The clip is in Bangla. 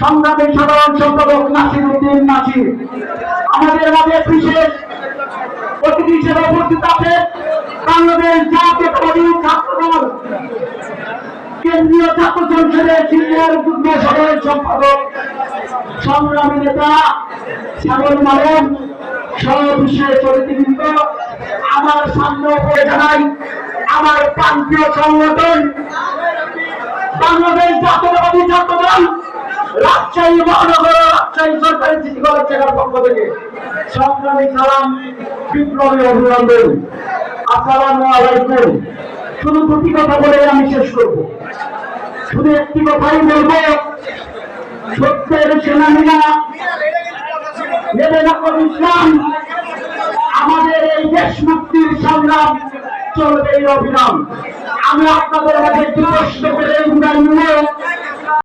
সংগ্রামী সাধারণ সম্পাদক নাসির উদ্দিন নাসির। আমাদের মাঝে বিশেষ অতিথি হিসেবে উপস্থিত আছে বাংলাদেশ জাতীয়তাবাদী ছাত্রদল। কেন্দ্রীয় ছাত্র সংসদের সিনিয়র যুগ্ম সাধারণ সম্পাদক, সংগ্রামী নেতা সাগর মালন সহ বিশেষ অতিথিবৃন্দ, আমার সামনে উপরে জানাই আমার প্রান্তীয় সংগঠন শুধু দুটি কথা বলে আমি শেষ করব। শুধু একটি কথাই সত্যের সেনানীরা ইসলাম। আমাদের এই দেশ মুক্তির সংগ্রাম চলবে এই অভিনাম আমি আপনাদের একটি প্রশ্ন করে নিয়ে